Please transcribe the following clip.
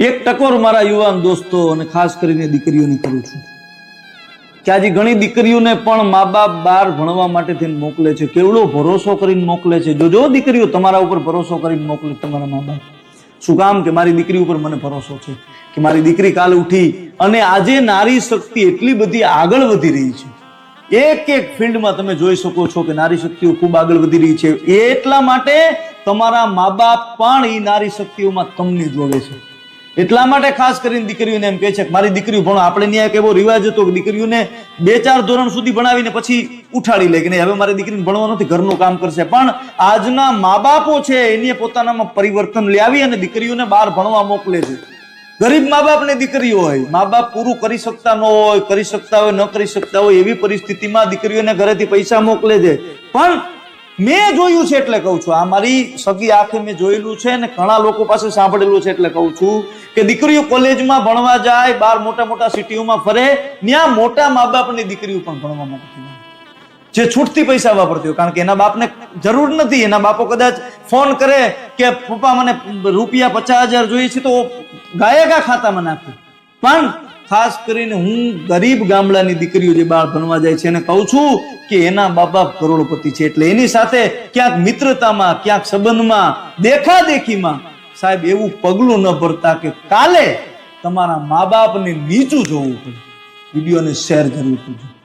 એક ટકોર મારા યુવાન દોસ્તો અને ખાસ કરીને દીકરીઓને કરું છું. કે આજે ઘણી દીકરીઓને પણ મા બાપ બહાર ભણવા માટે થઈને મોકલે છે કેવડો ભરોસો કરીને મોકલે છે. જો જો દીકરીઓ તમારા ઉપર ભરોસો કરીને મોકલે તમારા મા બાપ શું કામ કે મારી દીકરી ઉપર મને ભરોસો છે? કે મારી દીકરી કાલે ઉઠી અને આજે નારી શક્તિ એટલી બધી આગળ વધી રહી છે. એક એક ફિલ્ડમાં તમે જોઈ શકો છો કે નારી શક્તિઓ ખૂબ આગળ વધી રહી છે. એટલા માટે તમારા મા બાપ પણ એ નારી શક્તિઓમાં તમને જોડે છે. એટલા માટે ખાસ કરીને દીકરીઓને એમ કહે છે કે મારી દીકરીઓ, ભણો, આપણે ત્યાં એક એવો રિવાજ હતો કે દીકરીઓને બે ચાર ધોરણ સુધી ભણાવીને પછી ઉઠાડી લે કે નહીં, હવે મારી દીકરીને ભણવા નથી, ઘરનું કામ કરશે. પણ આજના મા બાપો છે, એને પોતાનામાં પરિવર્તન લાવી અને દીકરીઓને બહાર ભણવા મોકલે છે. ગરીબ મા બાપને દીકરીઓ હોય મા બાપ પૂરું કરી શકતા ન હોય, કરી શકતા હોય, ન કરી શકતા હોય, એવી પરિસ્થિતિમાં દીકરીઓને ઘરેથી પૈસા મોકલે છે. પણ મેં જોયું છે એટલે કહું છું. આ મારી સગી આંખે મેં જોયેલું છે અને ઘણા લોકો પાસે સાંભળેલું છે એટલે કહું છું કે દીકરીઓ કોલેજમાં ભણવા જાય બહાર મોટા મોટા સિટીઓમાં ફરે, ત્યાં મોટા મા બાપની દીકરીઓ પણ ભણવા માટે જે છૂટથી પૈસા વાપરતી હોય. કારણ કે એના બાપને જરૂર નથી. એના બાપો કદાચ ફોન કરે કે, પપ્પા, મને રૂપિયા પચાસ હજાર જોઈએ છે તો ગાયકા ખાતામાં નાખે. પણ ખાસ કરીને હું ગરીબ ગામડાની દીકરીઓ જે બહાર ભણવા જાય છે, એને કહું છું કે એના મા બાપ કરોડપતિ છે. એટલે એની સાથે ક્યાંક મિત્રતામાં, ક્યાંક સંબંધમાં, દેખાદેખીમાં સાહેબ એવું પગલું ન ભરતા કે કાલે તમારા મા બાપને નીચું જોવું પડે. વિડીયોને શેર કરવું પડે